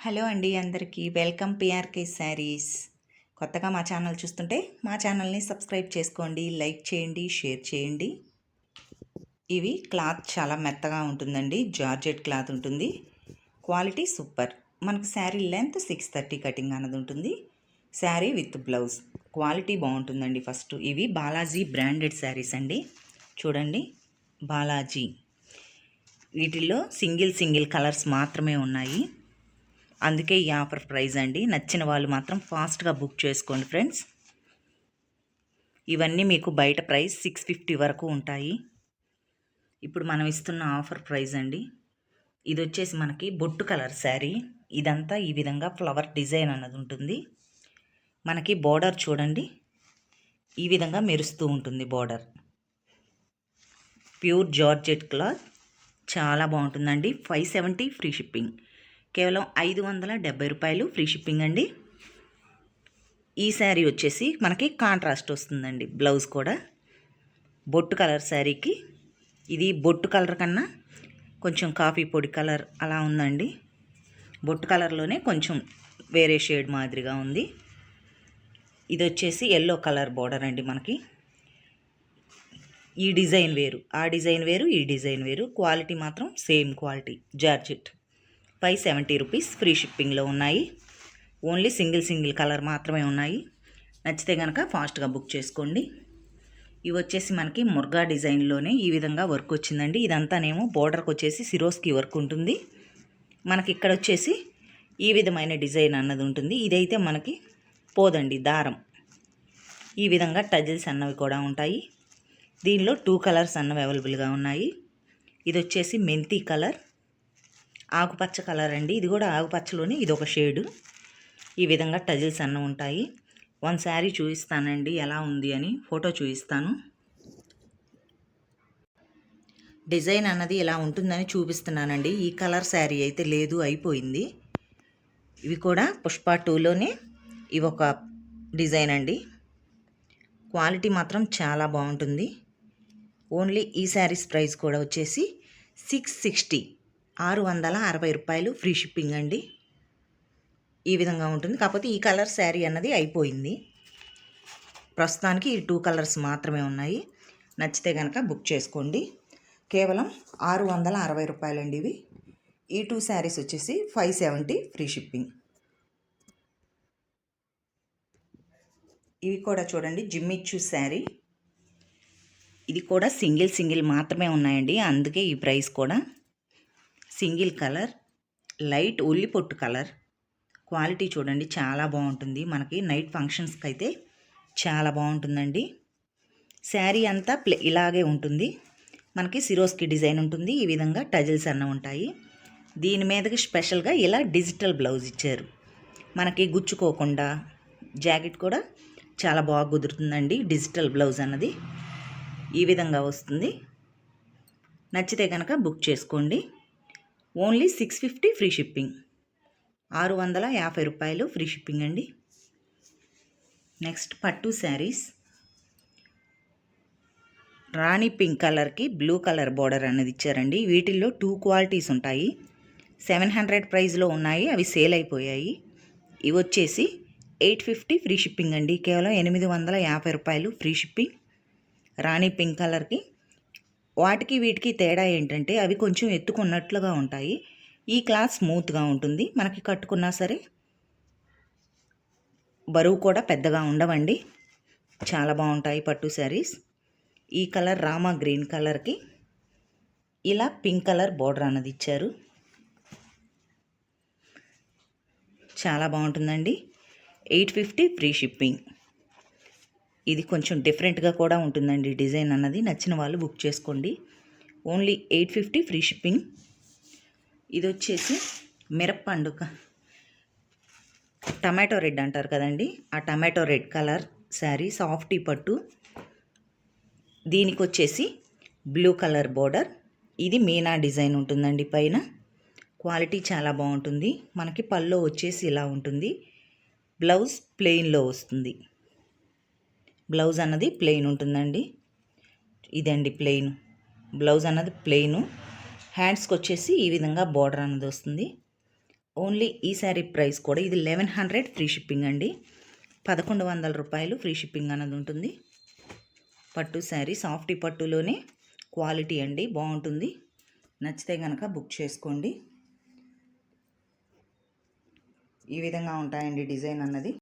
Hello అండి అందరికీ. Welcome PRK saris. కొత్తగా మా ఛానల్ చూస్తుంటే మా ఛానల్ని సబ్స్క్రైబ్ చేసుకోండి లైక్ చేయండి షేర్ చేయండి. ఇవి క్లాత్ చాలా మెత్తగా ఉంటుందండి జార్జెట్ క్లాత్ ఉంటుంది. Quality super. మనకు sari length six thirty cutting అన్నది ఉంటుంది. Sari with blouse. క్వాలిటీ బాగుంటుందండి ఫస్ట్. ఇవి బాలాజీ బ్రాండెడ్ శారీస్ అండి. చూడండి బాలాజీ. వీటిల్లో సింగిల్ సింగిల్ కలర్స్ మాత్రమే ఉన్నాయి. అందుకే ఈ ఆఫర్ ప్రైస్ అండి. నచ్చిన వాళ్ళు మాత్రం ఫాస్ట్గా బుక్ చేసుకోండి ఫ్రెండ్స్. ఇవన్నీ మీకు బయట ప్రైస్ సిక్స్ ఫిఫ్టీ వరకు ఉంటాయి. ఇప్పుడు మనం ఇస్తున్న ఆఫర్ ప్రైస్ అండి. ఇది వచ్చేసి మనకి బొట్టు కలర్ శారీ. ఇదంతా ఈ విధంగా ఫ్లవర్ డిజైన్ అన్నది ఉంటుంది. మనకి బోర్డర్ చూడండి. ఈ విధంగా మెరుస్తూ ఉంటుంది బోర్డర్. Pure georgette cloth. చాలా బాగుంటుందండి. Five seventy free shipping. కేవలం ఐదు వందల డెబ్బై రూపాయలు ఫ్రీ షిప్పింగ్ అండి. ఈ శారీ వచ్చేసి మనకి కాంట్రాస్ట్ వస్తుందండి బ్లౌజ్ కూడా. బొట్టు కలర్ శారీకి. ఇది బొట్టు కలర్ కన్నా కొంచెం కాఫీ పొడి కలర్ అలా ఉందండి. బొట్టు కలర్లోనే కొంచెం వేరే షేడ్ మాదిరిగా ఉంది. ఇది వచ్చేసి ఎల్లో కలర్ బోర్డర్ అండి మనకి. ఈ డిజైన్ వేరు ఆ డిజైన్ వేరు ఈ డిజైన్ వేరు. క్వాలిటీ మాత్రం same quality georgette. Five seventy rupees free షిప్పింగ్లో ఉన్నాయి. ఓన్లీ సింగిల్ సింగిల్ కలర్ మాత్రమే ఉన్నాయి. నచ్చితే కనుక ఫాస్ట్గా బుక్ చేసుకోండి. ఇవి వచ్చేసి మనకి ముర్గా డిజైన్లోనే ఈ విధంగా వర్క్ వచ్చిందండి. ఇదంతానేమో బోర్డర్కి వచ్చేసి సిరోస్కి వర్క్ ఉంటుంది. మనకి ఇక్కడ వచ్చేసి ఈ విధమైన డిజైన్ అన్నది ఉంటుంది. ఇదైతే మనకి పోదండి దారం. ఈ విధంగా టజిల్స్ అన్నవి కూడా ఉంటాయి. దీనిలో టూ కలర్స్ అన్నవి అవైలబుల్గా ఉన్నాయి. ఇది వచ్చేసి మెంతి కలర్. ఆకుపచ్చ కలర్ అండి. ఇది కూడా ఆకుపచ్చలోనే ఇది ఒక షేడు. ఈ విధంగా టజిల్స్ అన్న ఉంటాయి. వన్ శారీ చూపిస్తానండి ఎలా ఉంది అని. ఫోటో చూపిస్తాను. డిజైన్ అన్నది ఇలా ఉంటుందని చూపిస్తున్నానండి. ఈ కలర్ శారీ అయితే లేదు అయిపోయింది. ఇవి కూడా పుష్ప టూలోనే ఇవి ఒక డిజైన్ అండి. క్వాలిటీ మాత్రం చాలా బాగుంటుంది. ఓన్లీ ఈ శారీస్ ప్రైస్ కూడా వచ్చేసి సిక్స్ సిక్స్టీ. ఆరు వందల అరవై రూపాయలు ఫ్రీ షిప్పింగ్ అండి. ఈ విధంగా ఉంటుంది. కాకపోతే ఈ కలర్ శారీ అన్నది అయిపోయింది. ప్రస్తుతానికి ఈ టూ కలర్స్ మాత్రమే ఉన్నాయి. నచ్చితే కనుక బుక్ చేసుకోండి. కేవలం ఆరు వందల అరవై రూపాయలండి ఇవి. ఈ టూ శారీస్ వచ్చేసి ఫైవ్ సెవెంటీ ఫ్రీ షిప్పింగ్. ఇవి కూడా చూడండి జిమ్మిచ్చు శారీ. ఇది కూడా సింగిల్ సింగిల్ మాత్రమే ఉన్నాయండి. అందుకే ఈ ప్రైస్ కూడా. సింగిల్ కలర్ లైట్ ఉల్లి పొట్టు కలర్. క్వాలిటీ చూడండి చాలా బాగుంటుంది. మనకి నైట్ ఫంక్షన్స్కి అయితే చాలా బాగుంటుందండి. శారీ అంతా ప్లే ఇలాగే ఉంటుంది. మనకి సిరోస్కి డిజైన్ ఉంటుంది. ఈ విధంగా టజిల్స్ అన్న ఉంటాయి. దీని మీదకి స్పెషల్గా ఇలా డిజిటల్ బ్లౌజ్ ఇచ్చారు. మనకి గుచ్చుకోకుండా జాకెట్ కూడా చాలా బాగా కుదురుతుందండి. డిజిటల్ బ్లౌజ్ అన్నది. ఈ విధంగా వస్తుంది. నచ్చితే కనుక బుక్ చేసుకోండి. Only six fifty free shipping. ఆరు వందల యాభై రూపాయలు ఫ్రీ షిప్పింగ్ అండి. నెక్స్ట్ పట్టు శారీస్. రాణి పింక్ కలర్కి బ్లూ కలర్ బార్డర్ అనేది ఇచ్చారండి. వీటిల్లో టూ క్వాలిటీస్ ఉంటాయి. సెవెన్ హండ్రెడ్ ప్రైస్లో ఉన్నాయి. అవి సేల్ అయిపోయాయి. ఇవి వచ్చేసి ఎయిట్ ఫిఫ్టీ ఫ్రీ షిప్పింగ్ అండి. కేవలం ఎనిమిది వందల యాభై రూపాయలు ఫ్రీ షిప్పింగ్. రాణి పింక్ కలర్కి వాటికి వీటికి తేడా ఏంటంటే అవి కొంచెం ఎత్తుకున్నట్లుగా ఉంటాయి. ఈ క్లాత్ స్మూత్గా ఉంటుంది. మనకి కట్టుకున్నా సరే బరువు కూడా పెద్దగా ఉండవండి. చాలా బాగుంటాయి పట్టు శారీస్. ఈ కలర్ రామా గ్రీన్ కలర్కి ఇలా పింక్ కలర్ బోర్డర్ అన్నది ఇచ్చారు. చాలా బాగుంటుందండి. Eight fifty free shipping. ఇది కొంచెం డిఫరెంట్గా కూడా ఉంటుందండి డిజైన్ అన్నది. నచ్చిన వాళ్ళు బుక్ చేసుకోండి. Only eight fifty free shipping. ఇది వచ్చేసి మిరప్పండు టమాటో రెడ్ అంటారు కదండి. ఆ tomato red colour sari softy పట్టు. దీనికి వచ్చేసి బ్లూ కలర్ బోర్డర్. ఇది మీనా డిజైన్ ఉంటుందండి పైన. క్వాలిటీ చాలా బాగుంటుంది. మనకి పల్లో వచ్చేసి ఇలా ఉంటుంది. బ్లౌజ్ ప్లెయిన్లో వస్తుంది. బ్లౌజ్ అన్నది ప్లెయిన్ ఉంటుందండి. ఇదండి ప్లెయిన్. బ్లౌజ్ అన్నది ప్లెయిన్. హ్యాండ్స్కి వచ్చేసి ఈ విధంగా బార్డర్ అన్నది వస్తుంది. ఓన్లీ ఈ శారీ ప్రైస్ కూడా ఇది లెవెన్ హండ్రెడ్ ఫ్రీ షిప్పింగ్ అండి. పదకొండు వందల రూపాయలు ఫ్రీ షిప్పింగ్ అన్నది ఉంటుంది. పట్టు శారీ సాఫ్టీ పట్టులోనే క్వాలిటీ అండి బాగుంటుంది. నచ్చితే కనుక బుక్ చేసుకోండి. ఈ విధంగా ఉంటాయండి డిజైన్ అన్నది.